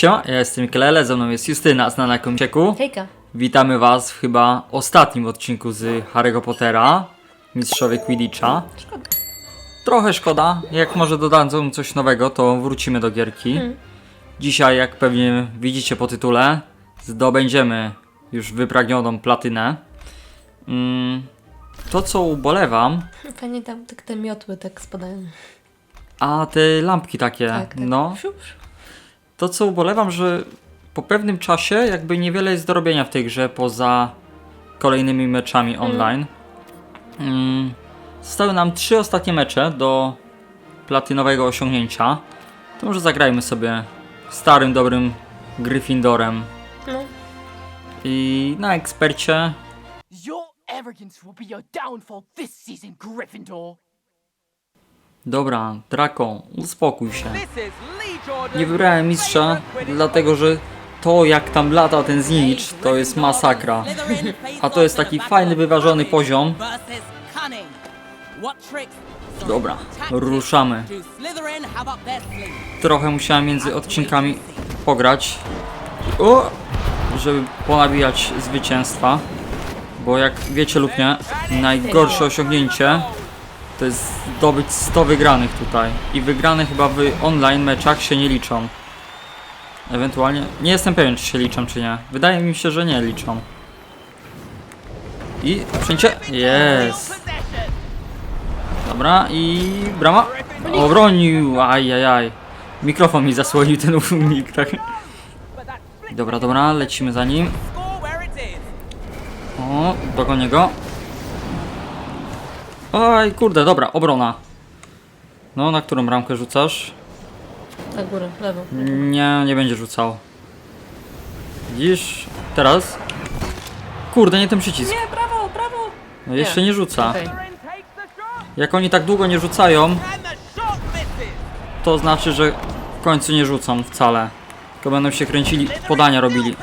Siema, ja jestem Kelele, ze mną jest Justyna, znana jako Mcieku. Hejka. Witamy was w chyba ostatnim odcinku z Harry'ego Pottera, Mistrzowie Quidditcha. Szkoda. Trochę szkoda, jak może dodadzą coś nowego, to wrócimy do gierki. Dzisiaj, jak pewnie widzicie po tytule, zdobędziemy już wypragnioną platynę. Mm, to co ubolewam, Fajnie tam tak te miotły tak spadają. a te lampki takie, Tak, tak. no. To co ubolewam, że po pewnym czasie jakby niewiele jest do robienia w tej grze poza kolejnymi meczami online. Mm. Zostały nam trzy ostatnie mecze do platynowego osiągnięcia. To może zagrajmy sobie starym, dobrym Gryffindorem. No. I na ekspercie Your arrogance will be your downfall this season, Gryffindor. Dobra, Draco, uspokój się. This is. Nie wybrałem mistrza, dlatego że to jak tam lata ten Znicz, to jest masakra. A to jest taki fajny, wyważony poziom. Dobra, ruszamy. Trochę musiałem między odcinkami pograć, o, żeby ponabijać zwycięstwa. Bo jak wiecie lub nie, najgorsze osiągnięcie to jest zdobyć 100 wygranych tutaj. I wygrane chyba w online meczach się nie liczą. Ewentualnie, nie jestem pewien czy się liczą czy nie. Wydaje mi się, że nie liczą. I przyjęcie, jest. Dobra i brama. Obronił, ajajaj. Mikrofon mi zasłonił ten unik, tak. Dobra, dobra, lecimy za nim. O, dogonię go. Oj, kurde, dobra, obrona. No, na którą bramkę rzucasz? Na górę, lewo. Nie, nie będzie rzucał. Widzisz? Teraz? Kurde, nie ten przycisk. Nie, prawo, prawo. No, jeszcze nie rzuca. Okej. Jak oni tak długo nie rzucają, to znaczy, że w końcu nie rzucą wcale. Tylko będą się kręcili, podania robili.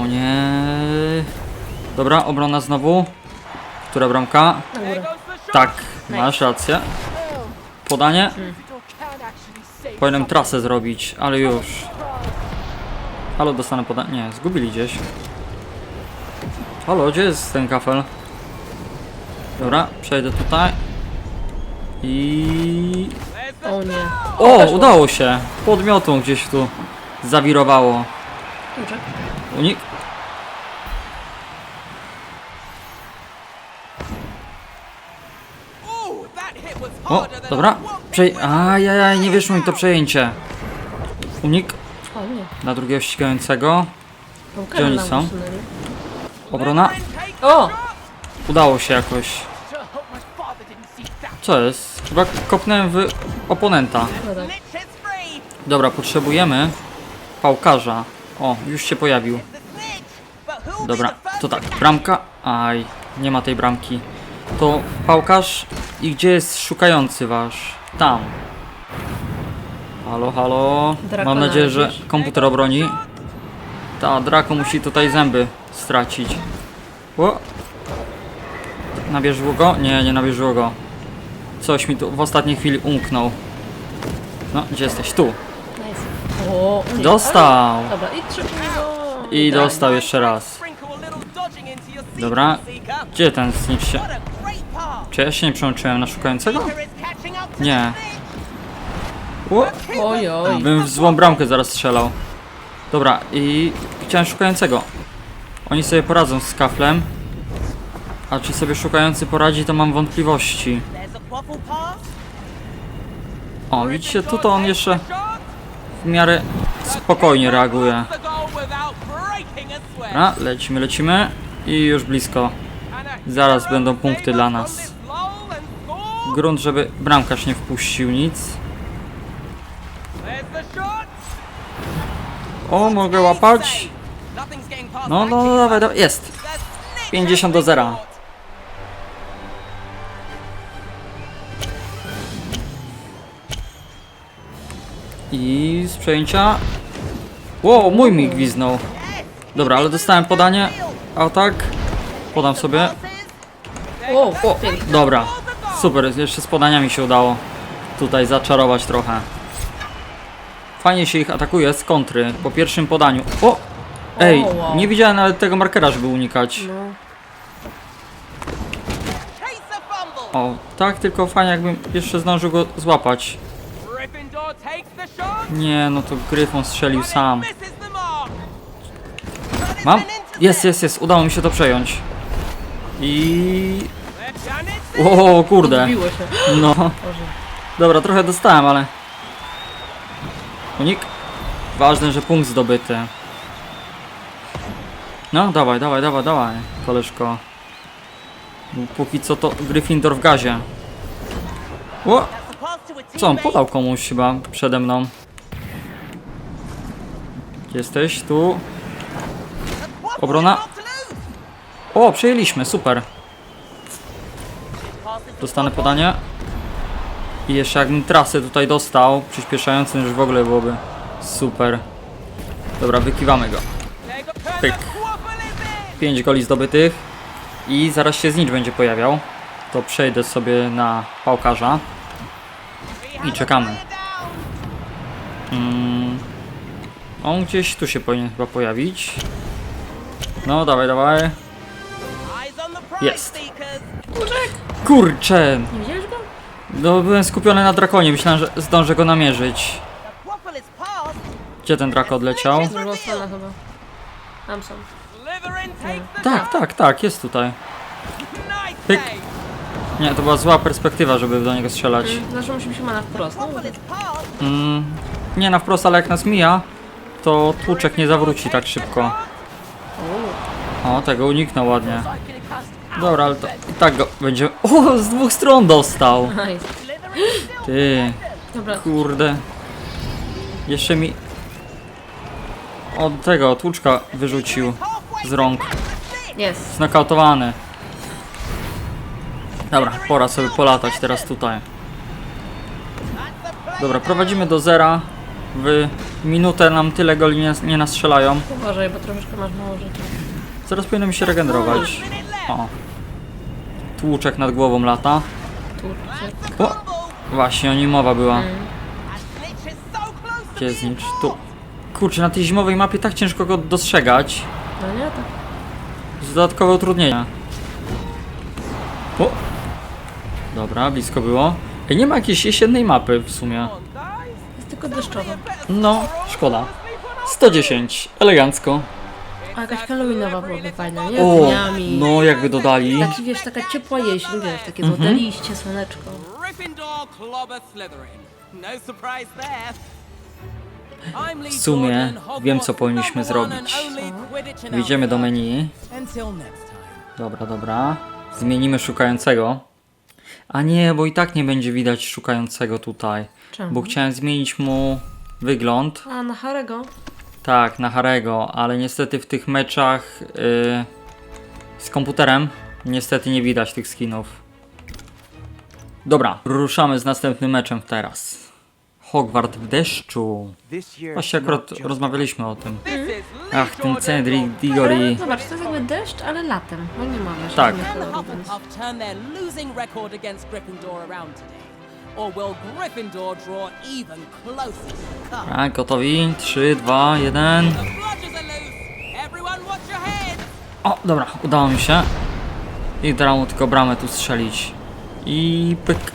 O nie. Dobra, obrona znowu. Która bramka? Tak, masz rację. Podanie. Powinienem trasę zrobić, ale już. Halo, dostanę podanie. Nie, zgubili gdzieś. Halo, gdzie jest ten kafel? Dobra, przejdę tutaj. I... O nie. O, udało się! Podmiotą gdzieś tu zawirowało. Unik. O, dobra. Przej... Ajajaj, nie wyszło mi to przejęcie. Unik O nie. na drugiego ścigającego. Gdzie oni są? Obrona. O! Udało się jakoś. Co jest? Chyba kopnąłem w oponenta. Free. Dobra, potrzebujemy pałkarza. O, już się pojawił. Dobra, to tak, bramka. Aj, nie ma tej bramki. To pałkarz i gdzie jest szukający wasz? Tam. Halo, halo. Draco Mam nadzieję, że komputer obroni. Ta, Draco musi tutaj zęby stracić. O! Nabierzyło go? Nie, nie nabierzyło go. Coś mi tu w ostatniej chwili umknął. No, gdzie jesteś? Tu. Nice. O, nie. Dostał! Dobra, i dostał jeszcze raz. Dobra. Gdzie ten snitch się... Czy ja się nie przełączyłem na szukającego? Nie. O! Oj, oj. Bym w złą bramkę zaraz strzelał. Dobra, i chciałem szukającego. Oni sobie poradzą z kaflem. A czy sobie szukający poradzi, to mam wątpliwości. O, widzicie, tu to on jeszcze w miarę spokojnie reaguje. A lecimy, lecimy. I już blisko. Zaraz będą punkty dla nas. Grunt, żeby bramkarz nie wpuścił nic. O, mogę łapać. No, no, no, dawaj, dawaj, jest. The snitch 50 do has 0. scored. I z przejęcia. Wow, mój mi gwiznął. Dobra, ale dostałem podanie. A tak. Podam sobie. O, pięknie. Dobra. Super, jeszcze z podaniami się udało. Tutaj zaczarować trochę. fajnie się ich atakuje z kontry po pierwszym podaniu. O! Ej, O, wow. nie widziałem nawet tego markera, żeby unikać. No. Case a fumble. O, tak, tylko fajnie jakbym jeszcze zdążył go złapać. Gryffindor takes the shot. Nie, no to Gryfon strzelił it sam. misses the mark. But it's Mam? Jest, jest, jest, udało mi się to przejąć. I... They've done it. O, kurde. Odbiło się. No. Boże. Dobra, trochę dostałem, ale... Unik. Ważne, że punkt zdobyty. No, dawaj, dawaj, dawaj, dawaj, koleżko. Póki co to Gryffindor w gazie. O! Co on podał komuś chyba przede mną? Jesteś? Tu. Obrona. O, przejęliśmy, super. Dostanę podanie. I jeszcze jakbym trasę tutaj dostał, przyspieszającym już w ogóle byłoby super. Dobra, wykiwamy go. Pyk. up. Waffle is in. 5 goli zdobytych. I zaraz się znicz będzie pojawiał. To przejdę sobie na pałkarza. I czekamy. Mm. On gdzieś tu się powinien chyba pojawić. No, dawaj, dawaj. Jest. seekers. Kurczę! Nie widziałeś go? No, byłem skupiony na drakonie, myślałem, że zdążę go namierzyć. Gdzie ten drak odleciał? Z drugą stronę chyba. Tam są. Tak, tak, tak, jest tutaj. Pyk. Nie, to była zła perspektywa, żeby do niego strzelać. Znaczy musimy się ma na wprost. No. Mm, nie na wprost, ale jak nas mija, to tłuczek nie zawróci tak szybko. O, tego uniknął ładnie. Dobra, ale to i tak go będzie... O, z dwóch stron dostał! nice. Ty, Dobra, kurde. Jeszcze mi... Od tego tłuczka wyrzucił z rąk. jest. Znakautowany. Dobra, pora sobie polatać teraz tutaj. Dobra, prowadzimy do zera. W minutę nam tyle goli nie, nie nastrzelają. Uważaj, bo troszeczkę masz mało życia. Zaraz powinno mi się regenerować. O. Tłuczek nad głową lata. O! Właśnie o nim mowa była. Mm. Gdzie jest znicz? Tu. Kurczę, na tej zimowej mapie tak ciężko go dostrzegać. No nie, tak. Z dodatkowe utrudnienia. O! Dobra, blisko było. Ej, nie ma jakiejś jesiennej mapy w sumie. Jest tylko deszczowe. No, szkoda. 110, elegancko. A jakaś halloweenowa byłaby fajna, nie? O, Z dniami. no jakby dodali. Taki wiesz, taka ciepła jesień, wiesz, takie złote liście, słoneczko. Gryffindor clobber Slytherin. No surprise there. I'm Lee W sumie Jordan, wiem, co powinniśmy number one zrobić. only Quidditch do menu. Until next time. Dobra, dobra. Zmienimy szukającego. A nie, bo i tak nie będzie widać szukającego tutaj. Czemu? Bo chciałem zmienić mu wygląd. A, na Harego? Tak, na Harego, ale niestety w tych meczach yy, z komputerem niestety nie widać tych skinów. Dobra, ruszamy z następnym meczem teraz. Hogwart w deszczu. Właśnie akurat rozmawialiśmy o tym. Lee Ach, ten Cedric Diggory. Zobacz, to jest jakby deszcz, ale latem. No nie mamy Tak. żadnych kolorów, więc... Hufflepuff turn their losing record against Gryffindor around today? Or will Gryffindor draw even closer to the cup? Tak, gotowi? 3, 2, 1. The bludgers are loose. Everyone watch your head. O, dobra, udało mi się. I teraz mu tylko bramę tu strzelić. I pyk. Let's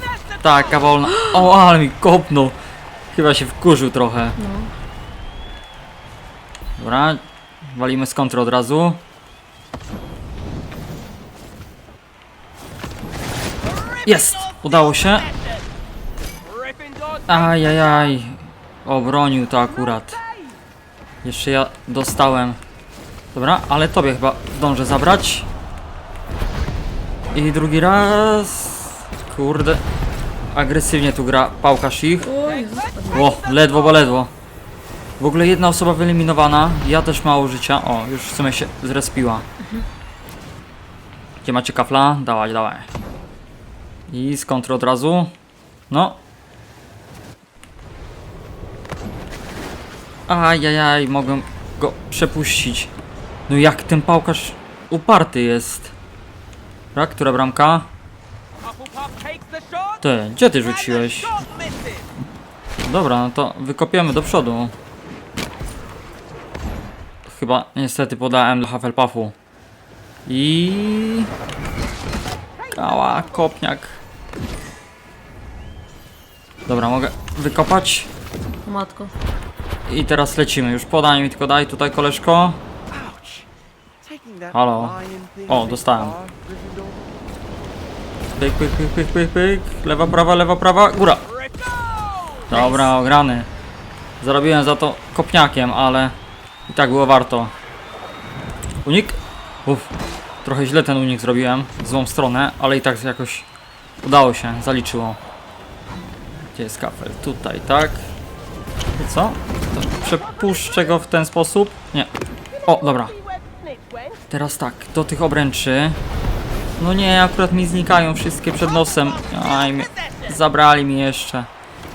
snatch the Taka wolna. O, ale mi kopnął. Chyba się wkurzył trochę. No. Dobra, walimy z kontry od razu. Jest! Udało się. Ajajaj. Obronił to akurat. Jeszcze ja dostałem. Dobra, ale tobie chyba zdążę zabrać. I drugi raz. Kurde. Agresywnie tu gra pałkarz ich. O, ledwo, bo ledwo. W ogóle jedna osoba wyeliminowana. Ja też mało życia. O, już w sumie się zrespiła. Gdzie macie kafla? Dawaj, dawaj. I z kontry od razu. No. Ajajaj, mogłem go przepuścić. No jak ten pałkarz uparty jest. Dobra, która bramka? Ty, gdzie ty rzuciłeś? Dobra, no to wykopiemy do przodu. Chyba niestety podałem dla Hufflepuffu. I... Kała, kopniak. Dobra, mogę wykopać. Matko. I teraz lecimy. Już podaj mi tylko daj tutaj koleżko. Halo. O, dostałem. Pyk, pyk, pyk, pyk, pyk, pyk. Lewa, prawa, lewa, prawa, góra. Dobra, ograny. Zarobiłem za to kopniakiem, ale i tak było warto. Unik? Uff, trochę źle ten unik zrobiłem, w złą stronę, ale i tak jakoś udało się, zaliczyło. Gdzie jest kafel? Tutaj, tak. I co? To przepuszczę go w ten sposób? Nie. O, dobra. Teraz tak, do tych obręczy. No nie, akurat mi znikają wszystkie przed nosem. Aj, mnie- zabrali mi jeszcze.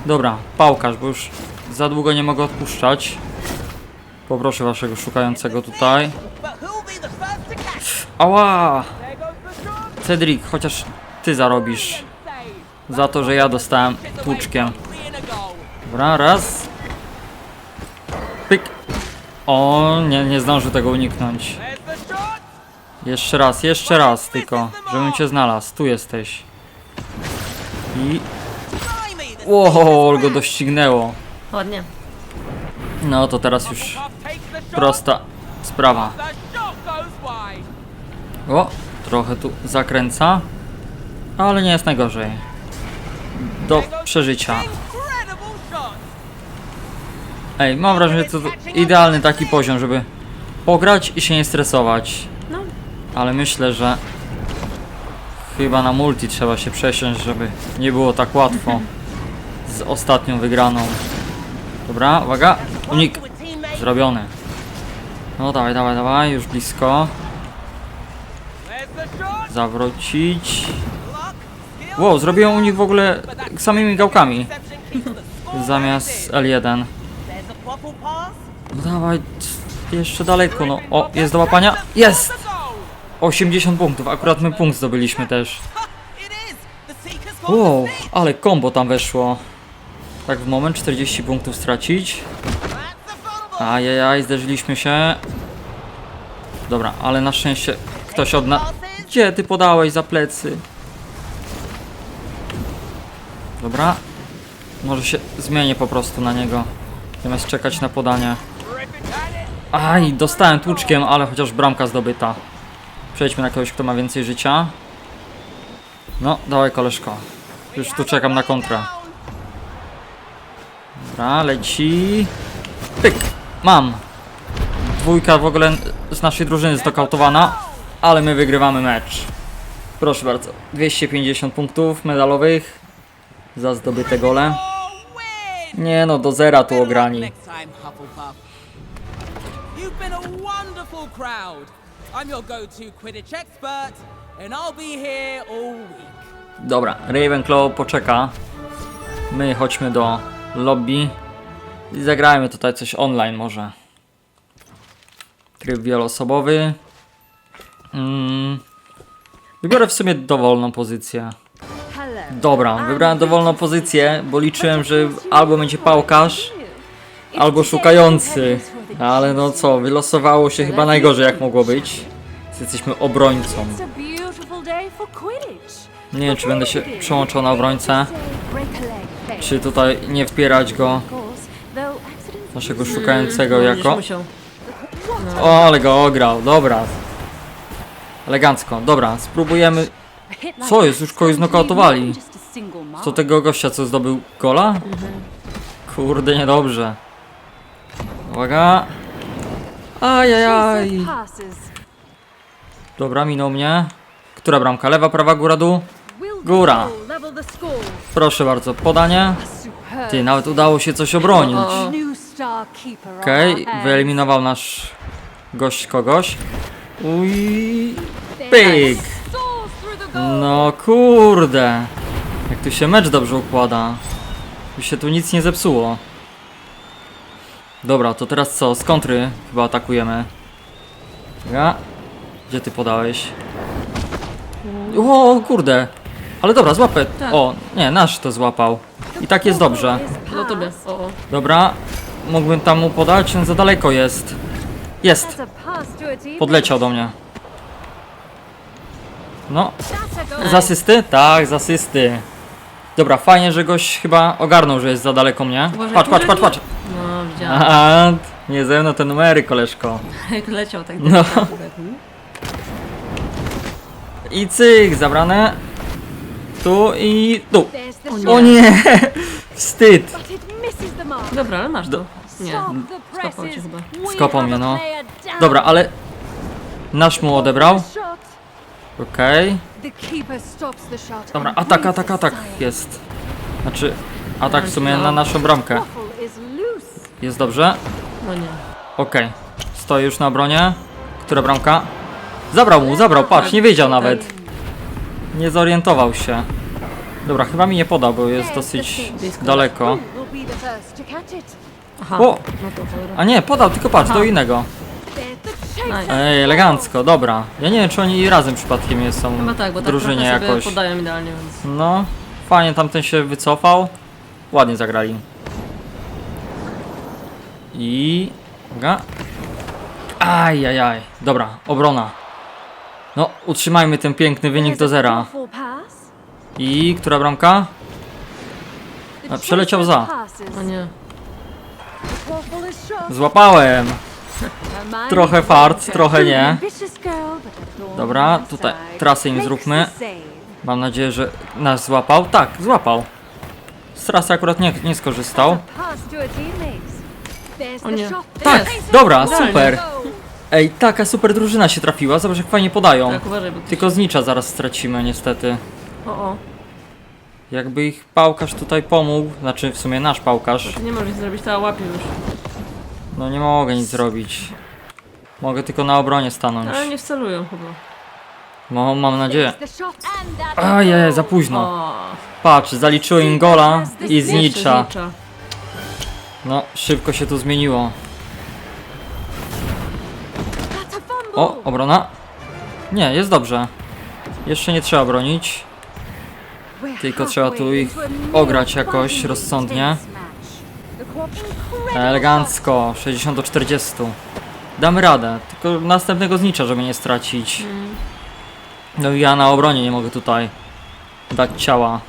Dobra, pałkarz, bo już za długo nie mogę odpuszczać. Poproszę waszego szukającego tutaj. Ała! Cedric, chociaż ty zarobisz. Za to, że ja dostałem tłuczkiem. Dobra, raz. Pyk. O, nie, nie zdążył tego uniknąć. Jeszcze raz, jeszcze raz tylko, żebym cię znalazł. Tu jesteś. I... Wow, go doścignęło. Ładnie. No to teraz już prosta sprawa. O, trochę tu zakręca, ale nie jest najgorzej. Do przeżycia. Ej, mam wrażenie, że to idealny taki poziom, żeby pograć i się nie stresować. No. Ale myślę, że chyba na multi trzeba się przesiąść, żeby nie było tak łatwo z ostatnią wygraną. Dobra, uwaga, unik zrobiony. No dawaj, dawaj, dawaj, już blisko. Zawrócić. Wow, zrobiłem unik w ogóle samymi gałkami zamiast where it L1. is. There's a purple pass. No dawaj, jeszcze daleko, no. O, jest do łapania. Jest! The goal. 80 punktów, akurat my punkt zdobyliśmy też. Wow, ale combo tam weszło. Tak w moment 40 punktów stracić. Ajajaj, zderzyliśmy się. Dobra, ale na szczęście ktoś od nas... Gdzie ty podałeś za plecy? Dobra. Może się zmienię po prostu na niego. Zamiast czekać na podanie. Aj, dostałem tłuczkiem, ale chociaż bramka zdobyta. Przejdźmy na kogoś, kto ma więcej życia. No, dawaj koleżko. Już tu czekam na kontrę. Dobra, leci. Pyk! Mam! Dwójka w ogóle z naszej drużyny zdokautowana, ale my wygrywamy mecz. Proszę bardzo, 250 punktów medalowych za zdobyte gole. Nie no, do zera tu ograni. Dobra, Ravenclaw poczeka. My chodźmy do lobby i zagrajmy tutaj coś online może. Tryb wieloosobowy. Mm. Wybiorę w sumie dowolną pozycję. Dobra, wybrałem dowolną pozycję, bo liczyłem, że albo będzie pałkarz, albo szukający. Ale no co, wylosowało się chyba najgorzej jak mogło być. Jesteśmy obrońcą. Nie wiem, czy będę się przełączał na obrońcę. Czy tutaj nie wspierać go, naszego szukającego jako... O, ale go ograł, dobra. Elegancko, dobra, spróbujemy... Co jest, już kogoś znokautowali? Co tego gościa, co zdobył gola? Kurde, niedobrze. Uwaga. Ajajaj. Dobra, minął mnie. Która bramka? Lewa, prawa, góra, dół? Góra. Proszę bardzo, podanie. Ty, nawet udało się coś obronić. Okej, hands. wyeliminował nasz gość kogoś. Uj, pyk. No kurde. Jak tu się mecz dobrze układa. Już się tu nic nie zepsuło. Dobra, to teraz co? Z kontry chyba atakujemy. Ja. Gdzie ty podałeś? O kurde. Ale dobra, złapę. Tak. O, nie, nasz to złapał. I tak jest dobrze. Do tobie. O, o. Dobra, mógłbym tam mu podać, on za daleko jest. Jest, podleciał do mnie. No, z asysty? Tak, z asysty. Dobra, fajnie, że goś chyba ogarnął, że jest za daleko mnie. Uważaj, Patrz, patrz, patrz, patrz. No, widziałam. Nie ze mną te numery, koleżko. Jak leciał tak No. I cyk, zabrane. Tu i tu. O nie! Wstyd. Dobra, ale masz to. Nie. Stop the Skopał cię chyba. Skopał mnie, no. Dobra, ale nasz mu odebrał. Okej. Shot. Dobra, atak, atak, atak jest. Znaczy, atak w sumie na naszą bramkę. Jest dobrze. No nie. Okej. Stoi już na obronie. Która bramka? Zabrał mu, zabrał, patrz, nie wiedział nawet. Nie zorientował się. Dobra, chyba mi nie podał, bo jest dosyć daleko. O! No. A nie, podał, tylko patrz, do innego. Nice. Ej, elegancko, dobra. Ja nie wiem, czy oni razem przypadkiem nie są Chyba tak, bo w tak drużynie trochę sobie jakoś. podają idealnie, więc... No, fajnie tamten się wycofał. Ładnie zagrali. I... Uwaga. Ajajaj. Dobra, obrona. No, utrzymajmy ten piękny wynik do zera. I która bramka? A, przeleciał za. O nie. Złapałem. Trochę fart, trochę nie. Dobra, tutaj trasę im zróbmy. Mam nadzieję, że nas złapał. Tak, złapał. Z trasy akurat nie, nie skorzystał. O nie. Tak, dobra, super. Ej, taka super drużyna się trafiła. Zobacz, jak fajnie podają. Tak, uważaj, bo... Tylko znicza zaraz stracimy, niestety. O, o. Jakby ich pałkarz tutaj pomógł, znaczy w sumie nasz pałkarz, Ty nie możesz zrobić, to łapie już. no nie mogę nic zrobić. Mogę tylko na obronie stanąć. Ale nie wcelują chyba. No, mam nadzieję. Ajej, za późno. O. Patrz, zaliczyło im gola i znicza. znicza. No, szybko się tu zmieniło. O, obrona? Nie, jest dobrze. Jeszcze nie trzeba bronić. Tylko trzeba tu ich ograć jakoś rozsądnie. Elegancko, 60 do 40. Damy radę, tylko następnego znicza, żeby nie stracić. No i ja na obronie nie mogę tutaj dać ciała.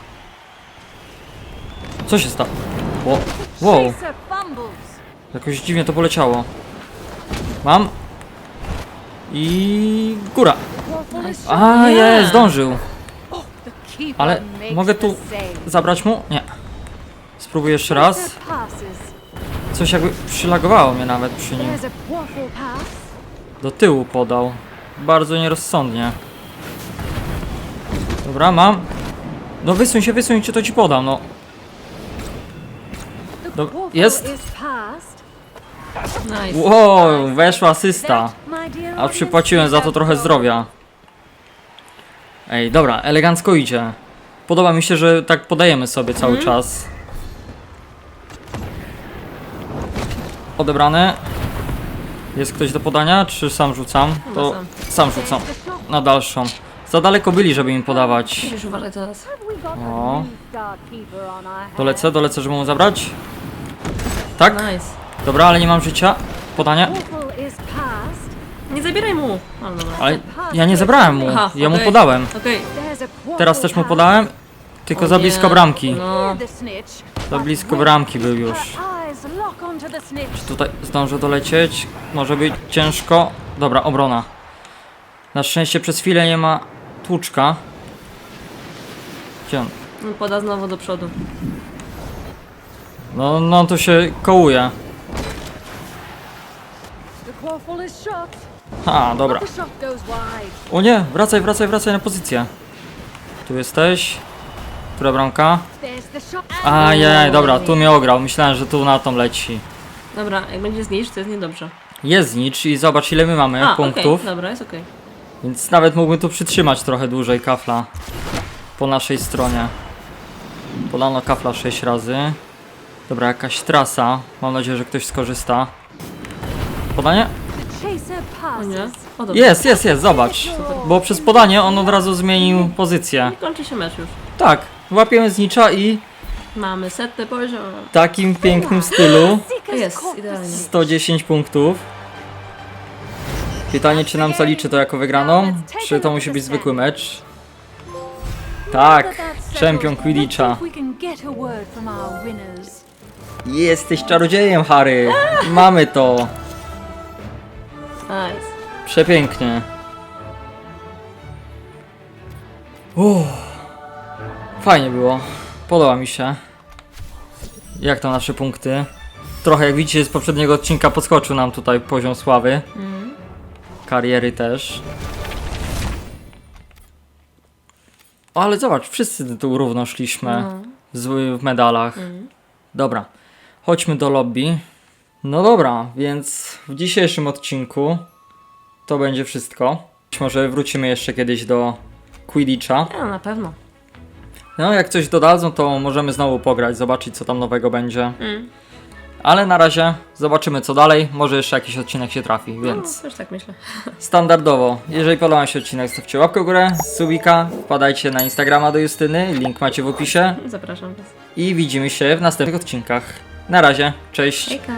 Co się stało? Wow, fumbles. jakoś dziwnie to poleciało. Mam. I góra. A, jest, zdążył. Ale mogę tu zabrać mu? Nie. Spróbuję jeszcze raz. Coś jakby przylagowało mnie nawet przy nim. Do tyłu podał. Bardzo nierozsądnie. Dobra, mam. No wysuń się, wysuń się, to ci podam, no. Jest? Wow, weszła asysta. A przypłaciłem za to trochę zdrowia. Ej, dobra, elegancko idzie. Podoba mi się, że tak podajemy sobie cały czas. Odebrane. Jest ktoś do podania, czy sam rzucam? To sam. sam rzucam. Na dalszą. Za daleko byli, żeby im podawać. Musisz uważać teraz. O. Dolecę, dolecę, żeby mu zabrać. Tak? Nice. Dobra, ale nie mam życia. Podanie. Nie zabieraj mu. Dobra. Ale ja nie zabrałem mu. Aha, Ja mu okej. podałem. Okej. Teraz też mu podałem. Tylko O za nie. blisko bramki. No. Za blisko bramki był już. Snitch, Tutaj zdążę dolecieć. Może być ciężko. Dobra, obrona. Na szczęście przez chwilę nie ma tłuczka. Gdzie on? No, Poda znowu do przodu. No, no to się kołuje. Ha, dobra. O nie, wracaj, wracaj, wracaj na pozycję. Tu jesteś. Która bramka? There's the shot. Ajaj, dobra, tu mnie ograł. Myślałem, że tu na tą leci. Dobra, jak będzie zniszcz, to jest niedobrze. Jest znicz i zobacz ile my mamy A, punktów. okej, dobra, jest okej. Więc nawet mógłbym tu przytrzymać trochę dłużej kafla. Po naszej stronie. Podano kafla 6 razy. Dobra, jakaś trasa. Mam nadzieję, że ktoś skorzysta. Podanie? O nie? passes. O, dobra. Jest, jest, jest, zobacz. Bo przez podanie on od razu zmienił pozycję. I kończy się mecz już. Tak, łapiemy znicza i Mamy setny poziom. W takim pięknym stylu. Jest, idealnie. 110 punktów. Pytanie, czy nam zaliczy to jako wygraną? Czy to musi być zwykły mecz? Tak, czempion Quidditcha. Jesteś czarodziejem, Harry. Mamy to. Nice. Przepięknie. Uff. Fajnie było. Podoba mi się. Jak tam nasze punkty? Trochę jak widzicie z poprzedniego odcinka podskoczył nam tutaj poziom sławy. Kariery też. O, ale zobacz, wszyscy tu równo szliśmy. Z, w medalach. Dobra, chodźmy do lobby. No dobra, więc w dzisiejszym odcinku to będzie wszystko. Być może wrócimy jeszcze kiedyś do Quidditcha. No, na pewno. No, jak coś dodadzą, to możemy znowu pograć, zobaczyć co tam nowego będzie. Ale na razie zobaczymy co dalej. Może jeszcze jakiś odcinek się trafi, więc No, też tak myślę. standardowo. Jeżeli podobał się odcinek, stawcie łapkę w górę, subika, wpadajcie na Instagrama do Justyny, link macie w opisie Zapraszam was. i widzimy się w następnych odcinkach. Na razie, cześć! Hejka.